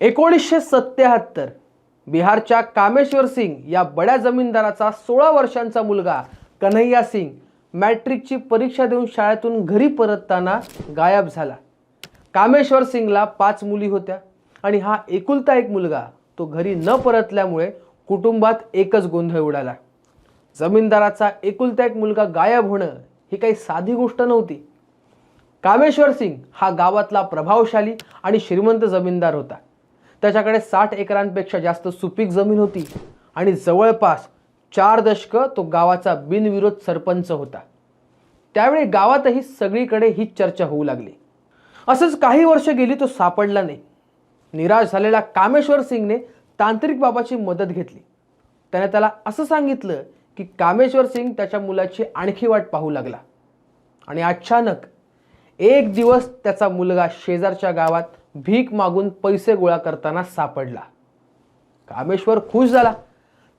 एकोणीसशे सत्याहत्तर बिहारच्या कामेश्वर सिंग या बड्या जमीनदाराचा सोळा वर्षांचा मुलगा कन्हैया सिंग मॅट्रिकची परीक्षा देऊन शाळेतून घरी परतताना गायब झाला. कामेश्वर सिंगला पाच मुली होत्या आणि हा एकुलता एक मुलगा. तो घरी न परतल्यामुळे कुटुंबात एकच गोंधळ उडाला. जमीनदाराचा एकुलता एक मुलगा गायब होणं ही काही साधी गोष्ट नव्हती. कामेश्वर सिंग हा गावातला प्रभावशाली आणि श्रीमंत जमीनदार होता. त्याच्याकडे साठ एकरांपेक्षा जास्त सुपीक जमीन होती. आणि जवळपास चार दशकं तो गावाचा बिनविरोध सरपंच होता. त्यावेळी गावातही सगळीकडे ही चर्चा होऊ लागली. असंच काही वर्ष गेली तो सापडला नाही. निराश झालेला कामेश्वर सिंगने तांत्रिक बाबाची मदत घेतली. त्याने त्याला असं सांगितलं की कामेश्वर सिंग त्याच्या मुलाची आणखी वाट पाहू लागला. आणि अचानक एक दिवस त्याचा मुलगा शेजारच्या गावात भीक मागून पैसे गोळा करताना सापडला. कामेश्वर खुश झाला.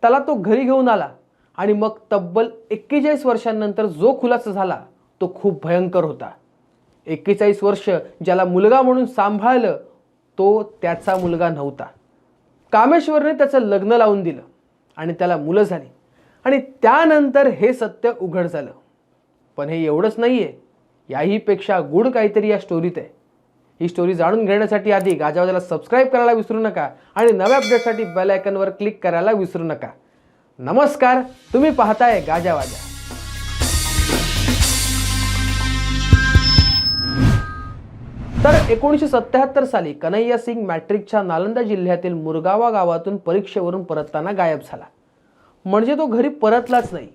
त्याला तो घरी घेऊन आला आणि मग तब्बल एक्केचाळीस वर्षांनंतर जो खुलासा झाला तो खूप भयंकर होता. एक्केचाळीस वर्ष ज्याला मुलगा म्हणून सांभाळलं तो त्याचा मुलगा नव्हता. कामेश्वरने त्याचं लग्न लावून दिलं आणि त्याला मुलं झाली. आणि त्यानंतर हे सत्य उघड झालं. पण हे एवढंच नाही आहे याहीपेक्षा गुड काहीतरी या स्टोरीत आहे. ही स्टोरी जाणून घेण्यासाठी आधी गाजावाजाला सबस्क्राईब करायला विसरू नका आणि नव्या अपडेटसाठी बेल आयकनवर क्लिक करायला विसरू नका. नमस्कार तुम्ही पाहताय गाजावाजा तर एकोणीसशे सत्याहत्तर साली कन्हैया सिंग मॅट्रिकच्या नालंदा जिल्ह्यातील मुरगावा गावातून परीक्षेवरून परतताना गायब झाला. म्हणजे तो घरी परतलाच नाही.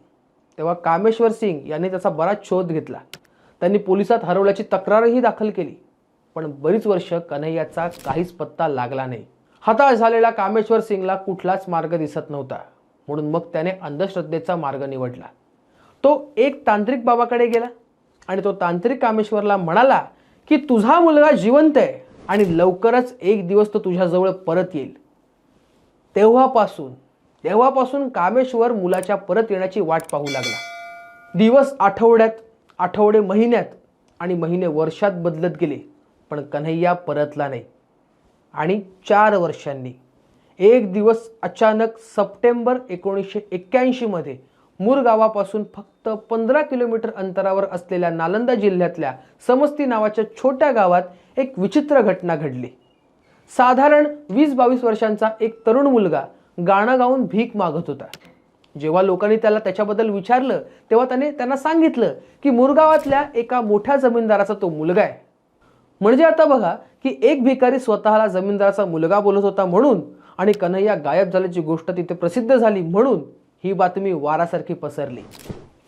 तेव्हा कामेश्वर सिंग यांनी त्याचा बराच शोध घेतला. त्यांनी पोलिसात हरवल्याची तक्रारही दाखल केली. पण बरीच वर्ष कन्हैयाचा काहीच पत्ता लागला नाही. हताश झालेला कामेश्वर सिंगला कुठलाच मार्ग दिसत नव्हता. म्हणून मग त्याने अंधश्रद्धेचा मार्ग निवडला. तो एक तांत्रिक बाबाकडे गेला आणि तो तांत्रिक कामेश्वरला म्हणाला की तुझा मुलगा जिवंत आहे आणि लवकरच एक दिवस तो तुझ्याजवळ परत येईल. तेव्हापासून तेव्हापासून कामेश्वर मुलाच्या परत येण्याची वाट पाहू लागला. दिवस आठवड्यात आठवडे महिन्यात आणि महिने वर्षात बदलत गेले. पण कन्हैया परतला नाही. आणि चार वर्षांनी. एक दिवस अचानक सप्टेंबर एकोणीसशे एक्क्याऐंशीमध्ये मूर गावापासून फक्त पंधरा किलोमीटर अंतरावर असलेल्या नालंदा जिल्ह्यातल्या समस्ती नावाच्या छोट्या गावात एक विचित्र घटना घडली. साधारण वीस बावीस वर्षांचा एक तरुण मुलगा गाणं गाऊन भीक मागत होता. जेव्हा लोकांनी त्याला त्याच्याबद्दल विचारलं तेव्हा त्याने त्यांना सांगितलं की मुरगावातल्या एका मोठ्या जमीनदाराचा तो मुलगा आहे. म्हणजे आता बघा की एक भिकारी स्वतःला जमीनदाराचा मुलगा बोलत होता म्हणून आणि कन्हैया गायब झाल्याची गोष्ट तिथे प्रसिद्ध झाली म्हणून ही बातमी वारासारखी पसरली.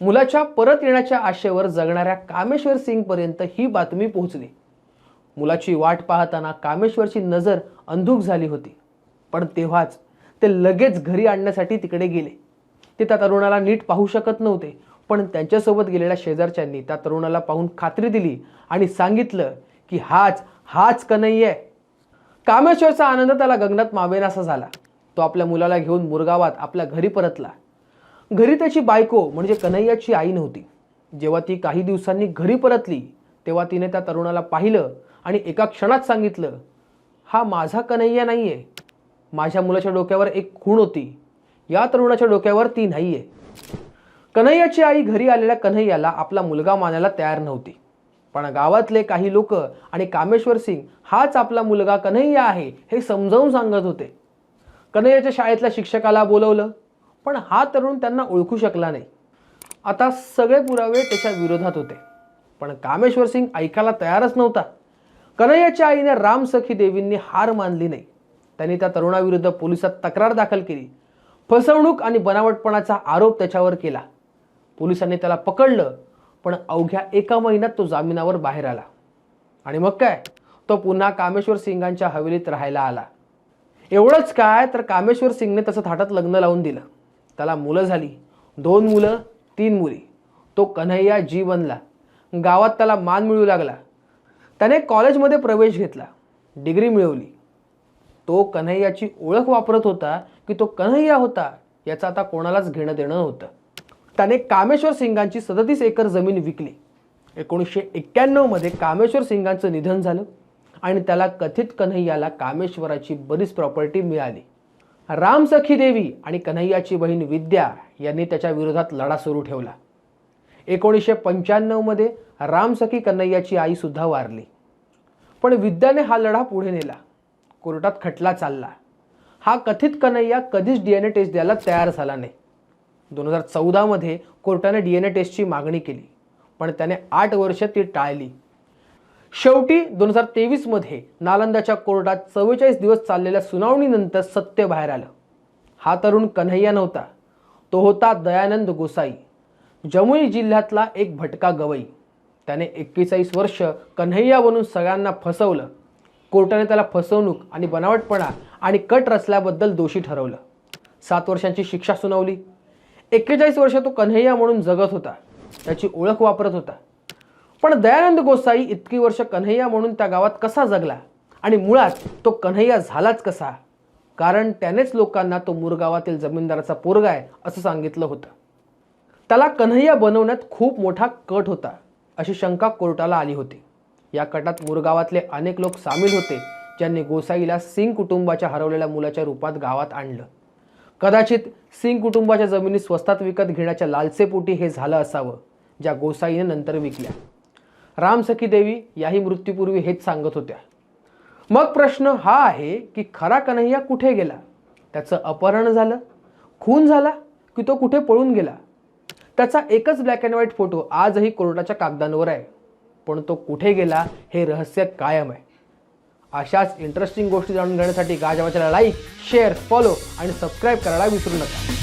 मुलाच्या परत येण्याच्या आशेवर जगणाऱ्या कामेश्वर सिंगपर्यंत ही बातमी पोहोचली. मुलाची वाट पाहताना कामेश्वरची नजर अंधुक झाली होती. पण तेव्हाच ते लगेच घरी आणण्यासाठी तिकडे गेले. ते त्या तरुणाला नीट पाहू शकत नव्हते पण त्यांच्यासोबत गेलेल्या शेजारच्यांनी त्या तरुणाला पाहून खात्री दिली आणि सांगितलं की हाच हाच कन्हैया आहे कामेश्वरचा आनंद त्याला गगनात मावेनासा झाला. तो आपल्या मुलाला घेऊन मुरगावात आपल्या घरी परतला. घरी त्याची बायको म्हणजे कन्हैयाची आई नव्हती. जेव्हा ती काही दिवसांनी घरी परतली तेव्हा तिने त्या तरुणाला पाहिलं आणि एका क्षणात सांगितलं हा माझा कन्हैया नाही आहे माझ्या मुलाच्या डोक्यावर एक खूण होती. या तरुणाच्या डोक्यावर ती नाही आहे कन्हैयाची आई घरी आलेल्या कन्हैयाला आपला मुलगा मानायला तयार नव्हती. पण गावातले काही लोक आणि कामेश्वर सिंग हाच आपला मुलगा कन्हैया आहे हे समजावून सांगत होते. कन्हैयाच्या शाळेतल्या शिक्षकाला बोलवलं पण हा तरुण त्यांना ओळखू शकला नाही. आता सगळे पुरावे त्याच्या विरोधात होते. पण कामेश्वर सिंग ऐकायला तयारच नव्हता. कन्हैयाच्या आईने राम सखी देवींनी हार मानली नाही. त्यांनी त्या तरुणाविरुद्ध पोलिसात तक्रार दाखल केली. फसवणूक आणि बनावटपणाचा आरोप त्याच्यावर केला. पोलिसांनी त्याला पकडलं पण अवघ्या एका महिन्यात तो जामिनावर बाहेर आला. आणि मग काय? तो पुन्हा कामेश्वर सिंगांच्या हवेलीत राहायला आला. एवढंच काय तर कामेश्वर सिंगने तसं थाटात लग्न लावून दिलं. त्याला मुलं झाली. दोन मुलं तीन मुली. तो कन्हैया जी बनला. गावात त्याला मान मिळू लागला. त्याने कॉलेजमध्ये प्रवेश घेतला. डिग्री मिळवली. तो कन्हैयाची ओळख वापरत होता की तो कन्हैया होता याचं आता कोणालाच घेणं देणं नव्हतं. त्याने कामेश्वर सिंगांची सदतीस एकर जमीन विकली. एकोणीसशे एक्क्याण्णवमध्ये कामेश्वर सिंगांचं निधन झालं आणि त्याला कथित कन्हैयाला कामेश्वराची बरीच प्रॉपर्टी मिळाली. रामसखी देवी आणि कन्हैयाची बहीण विद्या यांनी त्याच्या विरोधात लढा सुरू ठेवला. एकोणीसशे पंच्याण्णवमध्ये रामसखी कन्हैयाची आईसुद्धा वारली. पण विद्याने हा लढा पुढे नेला. कोर्टात खटला चालला. हा कथित कन्हैया कधीच डी एन ए टेस्ट द्यायला तयार झाला नाही. दोन हजार चौदामध्ये कोर्टाने डी एन ए टेस्टची मागणी केली पण त्याने आठ वर्ष ती टाळली. शेवटी दोन हजार तेवीसमध्ये नालंदाच्या कोर्टात चव्वेचाळीस दिवस चाललेल्या सुनावणीनंतर सत्य बाहेर आलं. हा तरुण कन्हैया नव्हता तो होता दयानंद गोसाई. जमुई जिल्ह्यातला एक भटका गवई. त्याने एक्केचाळीस वर्ष कन्हैया बनून सगळ्यांना फसवलं. कोर्टाने त्याला फसवणूक आणि बनावटपणा आणि कट रचल्याबद्दल दोषी ठरवलं. सात वर्षांची शिक्षा सुनावली. एक्केचाळीस वर्ष तो कन्हैया म्हणून जगत होता. त्याची ओळख वापरत होता. पण दयानंद गोसाई इतकी वर्ष कन्हैया म्हणून त्या गावात कसा जगला? आणि मुळात तो कन्हैया झालाच कसा? कारण त्यानेच लोकांना तो मुरगावातील जमीनदाराचा पोरगा आहे असं सांगितलं होतं. त्याला कन्हैया बनवण्यात खूप मोठा कट होता अशी शंका कोर्टाला आली होती. या कटात मुरगावातले अनेक लोक सामील होते ज्यांनी गोसाईला सिंग कुटुंबाच्या हरवलेल्या मुलाच्या रूपात गावात आणलं. कदाचित सिंग कुटुंबाच्या जमिनी स्वस्तात विकत घेण्याच्या लालसेपोटी हे झालं असावं ज्या गोसाईने नंतर विकल्या. रामसखी देवी याही मृत्यूपूर्वी हेच सांगत होत्या. मग प्रश्न हा आहे की खरा कन्हैया कुठे गेला? त्याचं अपहरण झालं? खून झाला की तो कुठे पळून गेला? त्याचा एकच ब्लॅक अँड व्हाईट फोटो आजही कोर्टाच्या कागदांवर आहे. पण तो कुठे गेला हे रहस्य कायम आहे. अशाच इंटरेस्टिंग गोष्टी जाणून घेण्यासाठी गाजवाच्याला लाईक शेअर फॉलो आणि सबस्क्राईब करायला विसरू नका.